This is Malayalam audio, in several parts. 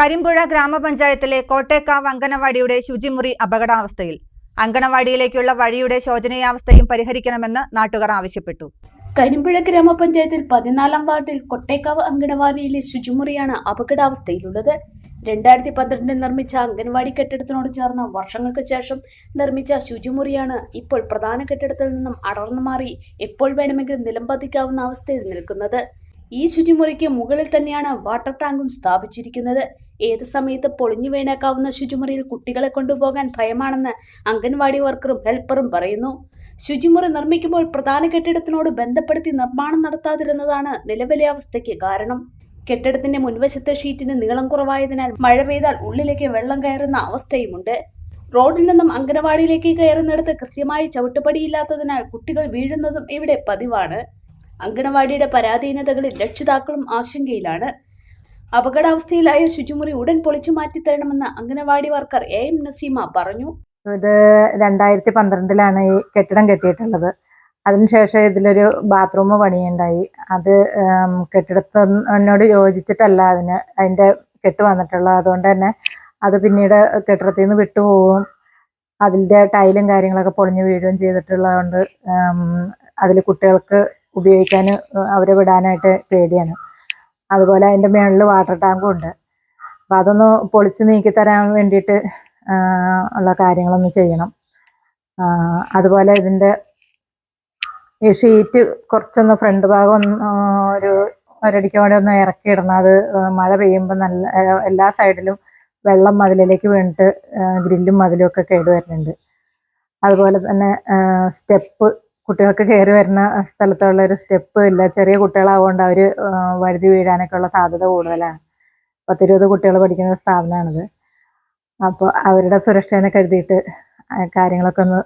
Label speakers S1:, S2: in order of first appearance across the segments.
S1: കരിമ്പുഴ ഗ്രാമപഞ്ചായത്തിലെ കോട്ടേക്കാവ് അങ്കണവാടിയുടെ ശുചിമുറി അപകടാവസ്ഥയിൽ. അങ്കണവാടിയിലേക്കുള്ള വഴിയുടെ ശോചനീയാവസ്ഥയും പരിഹരിക്കണമെന്ന് നാട്ടുകാർ ആവശ്യപ്പെട്ടു.
S2: കരിമ്പുഴ ഗ്രാമപഞ്ചായത്തിൽ പതിനാലാം വാർഡിൽ കൊട്ടേക്കാവ് അങ്കണവാടിയിലെ ശുചിമുറിയാണ് അപകടാവസ്ഥയിലുള്ളത്. രണ്ടായിരത്തി പന്ത്രണ്ടിൽ നിർമ്മിച്ച അംഗൻവാടി കെട്ടിടത്തിനോട് ചേർന്ന വർഷങ്ങൾക്ക് ശേഷം നിർമ്മിച്ച ശുചിമുറിയാണ് ഇപ്പോൾ പ്രധാന കെട്ടിടത്തിൽ നിന്നും അടർന്നു മാറി എപ്പോൾ വേണമെങ്കിലും നിലംപതിക്കാവുന്ന അവസ്ഥയിൽ നിൽക്കുന്നത്. ഈ ശുചിമുറിക്ക് മുകളിൽ തന്നെയാണ് വാട്ടർ ടാങ്കും സ്ഥാപിച്ചിരിക്കുന്നത്. ഏത് സമയത്ത് പൊളിഞ്ഞു വീണേക്കാവുന്ന ശുചിമുറിയിൽ കുട്ടികളെ കൊണ്ടുപോകാൻ ഭയമാണെന്ന് അംഗൻവാടി വർക്കറും ഹെൽപ്പറും പറയുന്നു. ശുചിമുറി നിർമ്മിക്കുമ്പോൾ പ്രധാന കെട്ടിടത്തിനോട് ബന്ധപ്പെടുത്തി നിർമ്മാണം നടത്താതിരുന്നതാണ് നിലവിലെ അവസ്ഥയ്ക്ക് കാരണം. കെട്ടിടത്തിന്റെ മുൻവശത്തെ ഷീറ്റിന് നീളം കുറവായതിനാൽ മഴ പെയ്താൽ ഉള്ളിലേക്ക് വെള്ളം കയറുന്ന അവസ്ഥയുമുണ്ട്. റോഡിൽ നിന്നും അംഗനവാടിയിലേക്ക് കയറുന്നിടത്ത് കൃത്യമായി ചവിട്ടുപടിയില്ലാത്തതിനാൽ കുട്ടികൾ വീഴുന്നതും ഇവിടെ പതിവാണ്. അങ്കണവാടിയുടെ പരാധീനതകളിൽ രക്ഷിതാക്കളും ആശങ്കയിലാണ്. അപകടാവസ്ഥയിലായ ശുചിമുറി ഉടൻ പൊളിച്ചു മാറ്റിത്തരണമെന്ന് anganwadi worker A M Naseema പറഞ്ഞു.
S3: ഇത് രണ്ടായിരത്തി പന്ത്രണ്ടിലാണ് ഈ കെട്ടിടം കെട്ടിയിട്ടുള്ളത്. അതിനുശേഷം ഇതിലൊരു ബാത്റൂം പണിയുണ്ടായി. അത് കെട്ടിടത്തിനോട് യോജിച്ചിട്ടല്ല അതിന് അതിന്റെ കെട്ട് വന്നിട്ടുള്ളത്. അതുകൊണ്ട് തന്നെ അത് പിന്നീട് കെട്ടിടത്തിൽ നിന്ന് വിട്ടുപോകും. അതിന്റെ ടൈലും കാര്യങ്ങളൊക്കെ പൊളിഞ്ഞു വീഴുകയും ചെയ്തിട്ടുള്ളതുകൊണ്ട് അതിൽ കുട്ടികൾക്ക് ഉപയോഗിക്കാൻ അവരെ വിടാനായിട്ട് പേടിയാണ്. അതുപോലെ അതിന്റെ മേളിൽ വാട്ടർ ടാങ്കും ഉണ്ട്. അപ്പം അതൊന്ന് പൊളിച്ച് നീക്കി തരാൻ വേണ്ടിയിട്ട് ഉള്ള കാര്യങ്ങളൊന്ന് ചെയ്യണം. അതുപോലെ ഇതിന്റെ ഈ ഷീറ്റ് കുറച്ചൊന്ന് ഫ്രണ്ട് ഭാഗം ഒന്ന് ഒരു ഒരടിക്കോടെ ഒന്ന് ഇറക്കിയിടണം അത് മഴ പെയ്യുമ്പോൾ നല്ല എല്ലാ സൈഡിലും വെള്ളം മതിലിലേക്ക് വീണിട്ട് ഗ്രില്ലും മതിലും ഒക്കെ കേടുവരുന്നുണ്ട് അതുപോലെ തന്നെ സ്റ്റെപ്പ് കുട്ടികൾക്ക് കയറി വരുന്ന സ്ഥലത്തുള്ള ഒരു സ്റ്റെപ്പ് ഇല്ല. ചെറിയ കുട്ടികളാവുകൊണ്ട് അവർ വഴുതി വീഴാനൊക്കെ ഉള്ള സാധ്യത കൂടുതലാണ്. പത്തിരുപത് കുട്ടികൾ പഠിക്കുന്ന സ്ഥാപനമാണിത് അപ്പോൾ അവരുടെ സുരക്ഷേനെ കരുതിയിട്ട് കാര്യങ്ങളൊക്കെ ഒന്ന്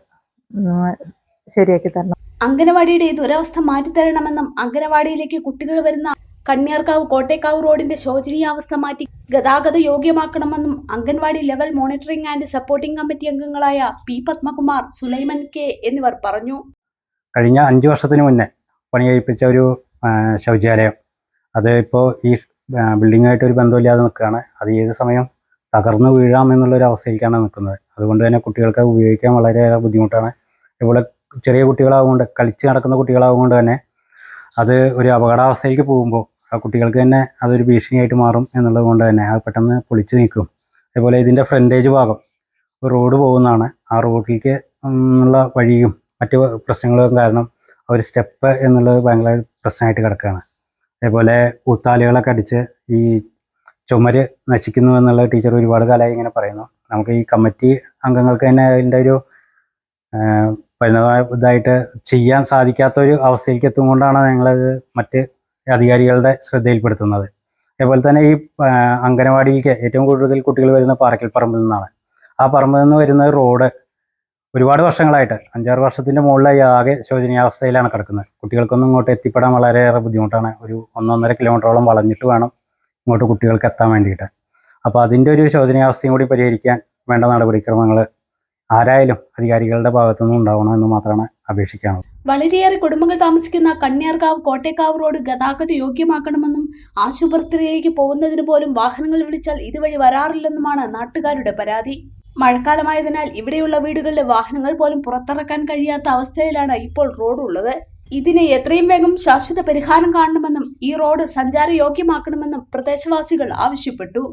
S3: ശരിയാക്കി തരണം.
S2: അംഗനവാടിയുടെ ഈ ദുരവസ്ഥ മാറ്റിത്തരണമെന്നും അംഗനവാടിയിലേക്ക് കുട്ടികൾ വരുന്ന കണ്ണിയാർക്കാവ് കോട്ടേക്കാവ് റോഡിന്റെ ശോചനീയാവസ്ഥ മാറ്റി ഗതാഗത യോഗ്യമാക്കണമെന്നും anganwadi level monitoring and supporting committee അംഗങ്ങളായ പി പത്മകുമാർ സുലൈമൻ കെ എന്നിവർ പറഞ്ഞു.
S4: കഴിഞ്ഞ അഞ്ച് വർഷത്തിന് മുന്നേ പണി കഴിപ്പിച്ച ഒരു ശൗചാലയം. അത് ഇപ്പോൾ ഈ ബിൽഡിങ്ങായിട്ട് ഒരു ബന്ധമില്ലാതെ നിൽക്കുകയാണ്. അത് ഏത് സമയം തകർന്നു വീഴാം എന്നുള്ളൊരു അവസ്ഥയിലേക്കാണ് നിൽക്കുന്നത്. അതുകൊണ്ട് തന്നെ കുട്ടികൾക്ക് ഉപയോഗിക്കാൻ വളരെയേറെ ബുദ്ധിമുട്ടാണ്. ഇവിടെ ചെറിയ കുട്ടികളാവുകൊണ്ട് കളിച്ച് നടക്കുന്ന കുട്ടികളാവുകൊണ്ട് തന്നെ അത് ഒരു അപകടാവസ്ഥയിലേക്ക് പോകുമ്പോൾ ആ കുട്ടികൾക്ക് തന്നെ അതൊരു ഭീഷണിയായിട്ട് മാറും എന്നുള്ളത് കൊണ്ട് തന്നെ അത് പെട്ടെന്ന് പൊളിച്ച് നിൽക്കും അതുപോലെ ഇതിന്റെ ഫ്രണ്ടേജ് ഭാഗം റോഡ് പോകുന്നതാണ്. ആ റോഡിലേക്ക് ഉള്ള വഴിയും മറ്റ് പ്രശ്നങ്ങളും കാരണം അവർ സ്റ്റെപ്പ് എന്നുള്ളത് ഭയങ്കര പ്രശ്നമായിട്ട് കിടക്കുകയാണ്. അതേപോലെ ഊത്താലുകളൊക്കെ അടിച്ച് ഈ ചുമര് നശിക്കുന്നു എന്നുള്ള ടീച്ചർ ഒരുപാട് കാലമായി ഇങ്ങനെ പറയുന്നു. നമുക്ക് ഈ കമ്മിറ്റി അംഗങ്ങൾക്ക് തന്നെ അതിന്റെ ഒരു ഇതായിട്ട് ചെയ്യാൻ സാധിക്കാത്ത ഒരു അവസ്ഥയിലേക്ക് എത്തുകൊണ്ടാണ് ഞങ്ങളത് മറ്റ് അധികാരികളുടെ ശ്രദ്ധയിൽപ്പെടുത്തുന്നത്. അതേപോലെ തന്നെ ഈ അംഗനവാടിയിലേക്ക് ഏറ്റവും കൂടുതൽ കുട്ടികൾ വരുന്ന പാറക്കൽ പറമ്പിൽ നിന്നാണ്. ആ പറമ്പിൽ നിന്ന് വരുന്ന റോഡ് ഒരുപാട് വർഷങ്ങളായിട്ട്. അഞ്ചാറ് വർഷത്തിന്റെ മുകളിലായി ആകെ ശോചനീയാവസ്ഥയിലാണ് കിടക്കുന്നത്. കുട്ടികൾക്കൊന്നും ഇങ്ങോട്ട് എത്തിപ്പെടാൻ വളരെയേറെ ബുദ്ധിമുട്ടാണ്. ഒരു ഒന്നൊന്നര കിലോമീറ്ററോളം വളഞ്ഞിട്ട് വേണം ഇങ്ങോട്ട് കുട്ടികൾക്ക് എത്താൻ വേണ്ടിയിട്ട്. അപ്പോൾ അതിന്റെ ഒരു ശോചനീയാവസ്ഥയും കൂടി പരിഹരിക്കാൻ വേണ്ട നടപടിക്രമങ്ങൾ ആരായാലും അധികാരികളുടെ ഭാഗത്തുനിന്നും ഉണ്ടാവണമെന്ന് മാത്രമാണ് അപേക്ഷിക്കാനുള്ളത്.
S2: വളരെയേറെ കുടുംബങ്ങൾ താമസിക്കുന്ന കണ്ണിയാർക്കാവ് കോട്ടേക്കാവ് റോഡ് ഗതാഗത യോഗ്യമാക്കണമെന്നും ആശുപത്രിയിലേക്ക് പോകുന്നതിന് പോലും വാഹനങ്ങൾ വിളിച്ചാൽ ഇതുവഴി വരാറില്ലെന്നുമാണ് നാട്ടുകാരുടെ പരാതി. മഴക്കാലമായതിനാൽ ഇവിടെയുള്ള വീടുകളിലെ വാഹനങ്ങൾ പോലും പുറത്തിറക്കാൻ കഴിയാത്ത അവസ്ഥയിലാണ് ഇപ്പോൾ റോഡ് ഉള്ളത് ഇതിന് എത്രയും വേഗം ശാശ്വത പരിഹാരം കാണണമെന്നും ഈ റോഡ് സഞ്ചാര യോഗ്യമാക്കണമെന്നും പ്രദേശവാസികൾ ആവശ്യപ്പെട്ടു.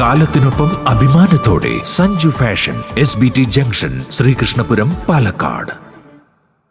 S5: കാലത്തിനൊപ്പം അഭിമാനത്തോടെ Sanju fashion S B T junction Sreekrishnapuram Palakkad.